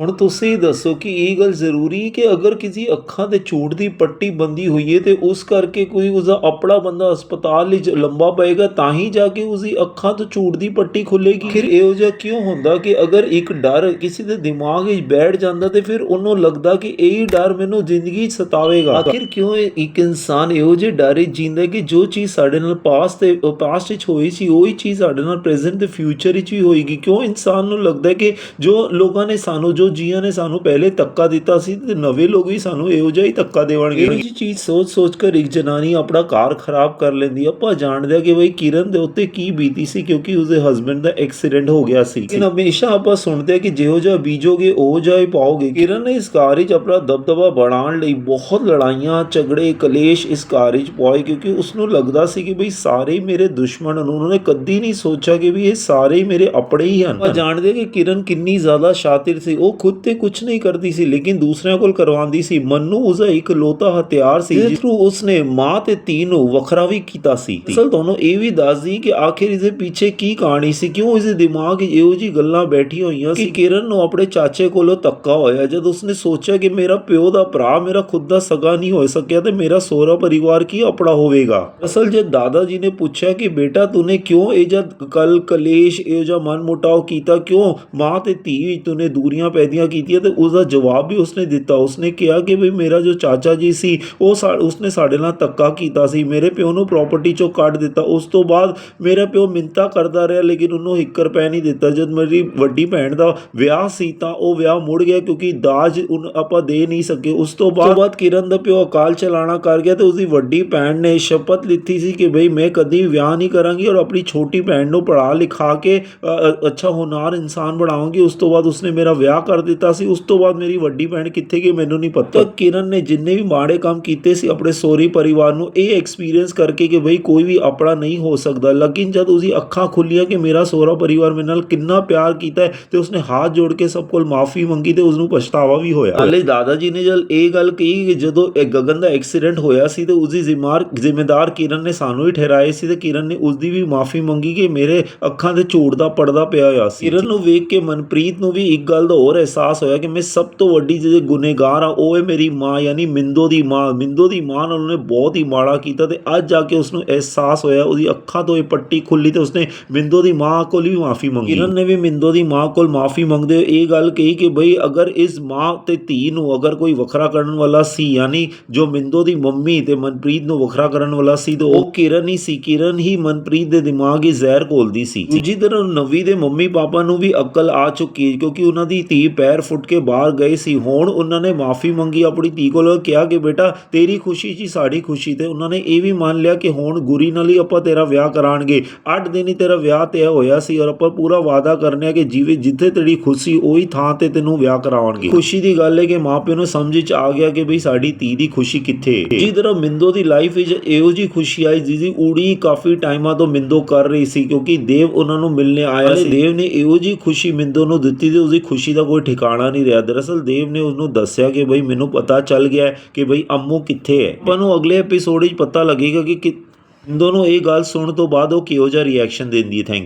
ਹੁਣ ਤੁਸੀਂ ਦੱਸੋ ਕਿ ਇਹ ਗੱਲ ਜ਼ਰੂਰੀ ਕਿ ਅਗਰ ਕਿਸੇ ਅੱਖਾਂ ਤੇ ਚੋਟ ਦੀ ਪੱਟੀ ਬੰਦੀ ਹੋਈ ਹੈ ਤੇ ਉਸ ਕਰਕੇ ਕੋਈ ਉਸਦਾ ਆਪਣਾ ਬੰਦਾ ਹਸਪਤਾਲ ਵਿੱਚ ਲੰਬਾ ਪਏਗਾ ਤਾਂ ਹੀ ਜਾ ਕੇ ਉਸਦੀ ਅੱਖਾਂ ਤੋਂ ਚੋਟ ਦੀ ਪੱਟੀ ਖੁੱਲੇਗੀ? ਫਿਰ ਇਹੋ ਜਿਹਾ ਕਿਉਂ ਹੁੰਦਾ ਕਿ ਅਗਰ ਇੱਕ ਡਰ ਕਿਸੇ ਦੇ ਦਿਮਾਗ ਵਿੱਚ ਬੈਠ ਜਾਂਦਾ ਤੇ ਫਿਰ ਉਹਨੂੰ ਲੱਗਦਾ ਕਿ ਇਹ ਡਰ ਮੈਨੂੰ ਜ਼ਿੰਦਗੀ ਸਤਾਵੇਗਾ? ਆਖਿਰ ਕਿਉਂ ਇੱਕ ਇਨਸਾਨ ਇਹੋ ਜਿਹੇ ਡਰ ਵਿੱਚ ਜੀਂਦਾ ਕਿ ਜੋ ਚੀਜ਼ ਸਾਡੇ ਨਾਲ ਪਾਸਟ ਤੇ ਪਾਸਟ ਵਿੱਚ ਹੋਈ ਸੀ ਉਹੀ ਚੀਜ਼ ਸਾਡੇ ਨਾਲ ਪ੍ਰੈਜ਼ੈਂਟ ਤੇ ਫਿਊਚਰ ਵਿੱਚ ਵੀ ਹੋਏਗੀ? ਕਿਉਂ ਇਨਸਾਨ ਨੂੰ ਲੱਗਦਾ ਕਿ ਜੋ ਲੋਕਾਂ ਨੇ ਸਾਨੂੰ ਜੋ ਜੀਆਂ ਨੇ ਸਾਨੂੰ ਪਹਿਲੇ ਧੱਕਾ ਦਿੱਤਾ ਸੀ ਤੇ ਨਵੇਂ ਲੋਕ ਵੀ ਸਾਨੂੰ ਇਹੋ ਜਿਹਾ ਹੀ ਧੱਕਾ ਦੇਵਣਗੇ। ਇਹ ਚੀਜ਼ ਸੋਚ ਸੋਚ ਕਰ ਇੱਕ ਜਨਾਨੀ ਆਪਣਾ ਘਰ ਖਰਾਬ ਕਰ ਲੈਂਦੀ ਹੈ। ਆਪਾਂ ਜਾਣਦੇ ਆ ਕਿ ਬਈ ਕਿਰਨ ਦੇ ਉੱਤੇ ਕੀ ਬੀਤੀ ਸੀ ਕਿਉਂਕਿ ਉਸਦੇ ਹਸਬੰਡ ਦਾ ਐਕਸੀਡੈਂਟ ਹੋ ਗਿਆ ਸੀ। ਲੇਕਿਨ ਹਮੇਸ਼ਾ ਆਪਾਂ ਸੁਣਦੇ ਆ ਕਿ ਜਿਹੋ ਜਿਹਾ ਬੀਜੋਗੇ, ਉਹ ਜਿਹਾ ਪਾਓਗੇ। ਕਿਰਨ ਨੇ ਇਸ ਕਾਰ ਵਿੱਚ ਆਪਣਾ ਦਬਦਬਾ ਬਣਾਉਣ ਲਈ ਬਹੁਤ ਲੜਾਈਆਂ, ਝਗੜੇ, ਕਲੇਸ਼ ਇਸ ਘਰ ਵਿੱਚ ਪਵਾਏ ਕਿਉਂਕਿ ਉਸ ਨੂੰ ਲੱਗਦਾ ਸੀ ਕਿ ਬਈ ਸਾਰੇ ਮੇਰੇ ਦੁਸ਼ਮਣ ਹਨ। ਉਹਨਾਂ ਨੇ ਕਦੀ ਨਹੀਂ ਸੋਚਿਆ ਕਿ ਵੀ ਇਹ ਸਾਰੇ ਮੇਰੇ ਆਪਣੇ ਹੀ ਹਨ। ਆਪਾਂ ਜਾਣਦੇ ਕਿ ਕਿਰਨ ਕਿੰਨੀ ਜ਼ਿਆਦਾ ਸ਼ਾਤਿਰ ਸੀ। ਉਹ ਖੁਦ ਤੇ ਕੁਝ ਨਹੀਂ ਕਰਦੀ ਸੀ, ਲੇਕਿਨ ਦੂਸਰਿਆਂ ਕੋਲ ਕਰਵਾਉਂਦੀ ਸੀ। ਮੰਨੂ ਉਸਦਾ ਇੱਕ ਲੋਤਾ ਹਥਿਆਰ ਸੀ, ਜਿਸ ਥਰੂ ਉਸਨੇ ਮਾਂ ਤੇ ਧੀ ਨੂੰ ਵੱਖਰਾ ਵੀ ਕੀਤਾ ਸੀ। ਅਸਲ ਤੁਹਾਨੂੰ ਇਹ ਵੀ ਦੱਸਦੀ ਕਿ ਆਖਿਰ ਇਸ ਪਿੱਛੇ ਕੀ ਕਹਾਣੀ ਸੀ, ਕਿਉਂ ਇਸ ਦਿਮਾਗ 'ਚ ਇਹੋ ਜੀ ਗੱਲਾਂ ਬੈਠੀ ਹੋਈਆਂ ਸੀ? ਕਿਰਨ ਨੂੰ ਆਪਣੇ ਚਾਚੇ ਕੋਲੋਂ ਧੱਕਾ ਹੋਇਆ, ਜਦ ਉਸਨੇ ਸੋਚਿਆ ਕਿ ਮੇਰਾ ਪਿਓ ਦਾ ਭਰਾ ਮੇਰਾ ਖੁਦ ਦਾ ਸਗਾ ਨਹੀਂ ਹੋ ਸਕਿਆ ਤੇ ਮੇਰਾ ਸੋਹਰਾ ਪਰਿਵਾਰ ਕੀ ਆਪਣਾ ਹੋਵੇਗਾ? ਅਸਲ ਜੇ ਦਾਦਾ ਜੀ ਨੇ ਪੁੱਛਿਆ ਕਿ ਬੇਟਾ, ਤੂਨੇ ਕਿਉਂ ਇਹ ਜਦ ਕਲ ਕਲੇਸ਼ ਇਹ ਜਿਹਾ ਮਨ ਮੁਟਾਓ ਕੀਤਾ? ਕਿਉਂ ਮਾਂ ਤੇ ਧੀ ਵਿੱਚ ਤੂਨੇ ਦੂਰੀਆਂ ਪੈ ਪੈਦੀਆਂ ਕੀਤੀਆਂ ਤੇ ਉਸ ਦਾ ਜਵਾਬ ਵੀ ਉਸਨੇ ਦਿੱਤਾ। ਉਸਨੇ ਕਿਹਾ ਕਿ ਵੀ ਮੇਰਾ ਜੋ ਚਾਚਾ ਜੀ ਸੀ, ਉਹ ਉਸਨੇ ਸਾਡੇ ਨਾਲ ਧੱਕਾ ਕੀਤਾ ਸੀ। ਮੇਰੇ ਪਿਓ ਨੂੰ ਪ੍ਰਾਪਰਟੀ ਚੋਂ ਕੱਢ ਦਿੱਤਾ। ਉਸ ਤੋਂ ਬਾਅਦ ਮੇਰਾ ਪਿਓ ਮਿੰਤਾ ਕਰਦਾ ਰਿਹਾ, ਲੇਕਿਨ ਉਹਨੂੰ 1 ਰੁਪਏ ਨਹੀਂ ਦਿੱਤਾ। ਜਦ ਮੇਰੀ ਵੱਡੀ ਭੈਣ ਦਾ ਵਿਆਹ ਸੀ ਤਾਂ ਉਹ ਵਿਆਹ ਮੁੜ ਗਿਆ ਕਿਉਂਕਿ ਦਾਜ ਆਪਾਂ ਦੇ ਨਹੀਂ ਸਕੇ। ਉਸ ਤੋਂ ਬਾਅਦ ਬਾਅਦ ਕਿਰਨ ਦਾ ਪਿਓ ਅਕਾਲ ਚਲਾਣਾ ਕਰ ਗਿਆ ਤੇ ਉਸਦੀ ਵੱਡੀ ਭੈਣ ਨੇ ਸ਼ਪਤ ਲਿੱਤੀ ਸੀ ਕਿ ਬਈ ਮੈਂ ਕਦੀ ਵਿਆਹ ਨਹੀਂ ਕਰਾਂਗੀ ਔਰ ਆਪਣੀ ਛੋਟੀ ਭੈਣ ਨੂੰ ਪੜ੍ਹਾ ਲਿਖਾ ਕੇ ਅੱਛਾ ਹੋਨਾਰ ਇਨਸਾਨ ਬਣਾਉਂਗੀ। ਉਸ ਤੋਂ ਬਾਅਦ ਉਸਨੇ ਮੇਰਾ ਵਿਆਹ ਕਰ ਦਿੱਤਾ ਸੀ, ਉਸ ਤੋਂ ਬਾਅਦ ਮੇਰੀ ਵੱਡੀ ਭੈਣ ਕਿੱਥੇ ਗਈ ਮੈਨੂੰ ਨਹੀਂ ਪਤਾ। ਕਿਰਨ ਨੇ ਜਿੰਨੇ ਵੀ ਮਾੜੇ ਕੰਮ ਕੀਤੇ ਸੀ ਆਪਣੇ ਸੋਰੀ ਪਰਿਵਾਰ ਨੂੰ, ਇਹ ਐਕਸਪੀਰੀਅੰਸ ਕਰਕੇ ਕਿ ਬਈ ਕੋਈ ਵੀ ਆਪਣਾ ਨਹੀਂ ਹੋ ਸਕਦਾ। ਲੇਕਿਨ ਜਦ ਉਸਦੀ ਅੱਖਾਂ ਖੁੱਲੀਆਂ ਕਿ ਮੇਰਾ ਸੋਹਰਾ ਪਰਿਵਾਰ ਮੇਰੇ ਨਾਲ ਕਿੰਨਾ ਪਿਆਰ ਕੀਤਾ ਹੈ ਤੇ ਉਸਨੇ ਹੱਥ ਜੋੜ ਕੇ ਸਭ ਕੋਲ ਮਾਫੀ ਮੰਗੀ ਤੇ ਉਸਨੂੰ ਪਛਤਾਵਾ ਵੀ ਹੋਇਆ। ਹਾਲੇ ਦਾਦਾ ਜੀ ਨੇ ਜਦ ਇਹ ਗੱਲ ਕਹੀ ਕਿ ਜਦੋਂ ਇਹ ਗਗਨ ਦਾ ਐਕਸੀਡੈਂਟ ਹੋਇਆ ਸੀ ਤੇ ਉਸਦੀ ਜਿਮਾਰ, ਜ਼ਿੰਮੇਦਾਰ ਕਿਰਨ ਨੇ ਸਾਨੂੰ ਹੀ ਠਹਿਰਾਏ ਸੀ ਤੇ ਕਿਰਨ ਨੇ ਉਸਦੀ ਵੀ ਮਾਫੀ ਮੰਗੀ ਕਿ ਮੇਰੇ ਅੱਖਾਂ ਦੇ ਝੂੜ ਦਾ ਪਰਦਾ ਪਿਆ ਹੋਇਆ ਸੀ। ਕਿਰਨ ਨੂੰ ਵੇਖ ਕੇ ਮਨਪ੍ਰੀਤ ਨੂੰ ਵੀ ਇੱਕ ਗੱਲ ਦਾ ਹੋਰ ਅਹਿਸਾਸ ਹੋਇਆ ਕਿ ਮੈਂ ਸਭ ਤੋਂ ਵੱਡੀ ਜਿਹੜੇ ਗੁਨੇਗਾਰ ਆ, ਉਹ ਹੈ ਮੇਰੀ ਮਾਂ ਯਾਨੀ ਮਿੰਦੋ ਦੀ ਮਾਂ, ਮਿੰਦੋ ਦੀ ਮਾਂ ਨਾਲ ਉਹਨੇ ਬਹੁਤ ਹੀ ਮਾੜਾ ਕੀਤਾ ਤੇ ਅੱਜ ਜਾ ਕੇ ਉਸ ਨੂੰ ਅਹਿਸਾਸ ਹੋਇਆ, ਉਹਦੀ ਅੱਖਾਂ ਤੋਂ ਇਹ ਪੱਟੀ ਖੁੱਲੀ ਤੇ ਉਸਨੇ ਮਿੰਦੋ ਦੀ ਮਾਂ ਕੋਲ ਵੀ ਮਾਫੀ ਮੰਗੀ। ਕਿਰਨ ਨੇ ਵੀ ਮਿੰਦੋ ਦੀ ਮਾਂ ਕੋਲ ਮਾਫੀ ਮੰਗਦੇ ਹੋਏ ਇਹ ਗੱਲ ਕਹੀ ਕਿ ਬਈ ਅਗਰ ਇਸ ਮਾਂ ਤੇ ਧੀ ਨੂੰ ਅਗਰ ਕੋਈ ਵੱਖਰਾ ਕਰਨ ਵਾਲਾ ਸੀ, ਯਾਨੀ ਜੋ ਮਿੰਦੋ ਦੀ ਮੰਮੀ ਤੇ ਮਨਪ੍ਰੀਤ ਨੂੰ ਵੱਖਰਾ ਕਰਨ ਵਾਲਾ ਸੀ, ਤੇ ਉਹ ਕਿਰਨ ਹੀ ਸੀ, ਕਿਰਨ ਹੀ ਮਨਪ੍ਰੀਤ ਦੇ ਦਿਮਾਗ 'ਚ ਜ਼ਹਿਰ ਘੋਲਦੀ ਸੀ। ਦੂਜੀ ਤਰ੍ਹਾਂ ਨਵੀ ਦੇ ਮੰਮੀ ਪਾਪਾ ਨੂੰ ਵੀ ਅਕਲ ਆ ਚੁੱਕੀ ਕਿਉਂਕਿ ਉਹਨਾਂ ਦੀ ਧੀ ਪੈਰ ਫੁੱਟ ਕੇ ਬਾਹਰ ਗਏ ਸੀ। ਹੁਣ ਉਹਨਾਂ ਨੇ ਮਾਫੀ ਮੰਗੀ। ਆਪਣੀ ਧੀ ਕੋਲੋਂ ਕਿਹਾ ਕਿ ਬੇਟਾ ਤੇਰੀ ਖੁਸ਼ੀ ਹੀ ਸਾਡੀ ਖੁਸ਼ੀ ਤੇ ਉਹਨਾਂ ਨੇ ਇਹ ਵੀ ਮੰਨ ਲਿਆ ਕਿ ਹੁਣ ਗੁਰੀ ਨਾਲ ਹੀ ਆਪਾਂ ਤੇਰਾ ਵਿਆਹ ਕਰਾਂਗੇ। 8 ਦਿਨ ਹੀ ਤੇਰਾ ਵਿਆਹ ਤੈਅ ਹੋਇਆ ਸੀ ਔਰ ਆਪਾਂ ਪੂਰਾ ਵਾਅਦਾ ਕਰਨੇ ਆ ਕਿ ਜਿਵੇਂ ਜਿੱਥੇ ਤੇਰੀ ਖੁਸ਼ੀ ਉਹੀ ਥਾਂ ਤੇ ਤੈਨੂੰ ਵਿਆਹ ਕਰਾਉਣਗੇ। ਖੁਸ਼ੀ ਦੀ ਗੱਲ ਹੈ ਕਿ ਮਾਪਿਆਂ ਨੂੰ ਸਮਝ 'ਚ ਆ ਗਿਆ ਕਿ ਬਈ ਸਾਡੀ ਧੀ ਦੀ ਖੁਸ਼ੀ ਕਿੱਥੇ ਜੀ ਤਰ੍ਹਾਂ ਮਿੰਦੋ ਦੀ ਲਾਈਫ ਵਿੱਚ ਇਹੋ ਜੀ ਖੁਸ਼ੀ ਆਈ ਜਿਹਦੀ ਉੜੀ ਕਾਫੀ ਟਾਈਮਾਂ ਤੋਂ ਮਿੰਦੋ ਕਰ ਰਹੀ ਸੀ ਕਿਉਂਕਿ ਦੇਵ ਉਹਨਾਂ ਨੂੰ ਮਿਲਣੇ ਆਇਆ ਸੀ। ਦੇਵ ਨੇ ਇਹੋ ਜੀ ਖੁਸ਼ੀ ਮਿੰਦੋ ਨੂੰ ਦਿੱਤੀ ਤੇ ਉਸਦੀ ਖੁਸ਼ੀ ਦਾ ਕੋਈ ਠਿਕਾਣਾ ਨਹੀਂ ਰਿਹਾ ਦਰਅਸਲ ਦੇਵ ਨੇ ਉਸਨੂੰ ਦੱਸਿਆ ਕਿ ਬਈ ਮੈਨੂੰ ਪਤਾ ਚੱਲ ਗਿਆ ਕਿ ਬਈ ਅੰਮੂ ਕਿੱਥੇ ਹੈ ਆਪਾਂ ਨੂੰ ਅਗਲੇ ਐਪੀਸੋਡ ਵਿੱਚ ਪਤਾ ਲੱਗੇਗਾ ਕਿ ਕਿ ਇਹ ਗੱਲ ਸੁਣਨ ਤੋਂ ਬਾਅਦ ਉਹ ਕਿਹੋ ਜਿਹਾ ਰਿਐਕਸ਼ਨ ਦਿੰਦੀ ਹੈ ਥੈਂਕ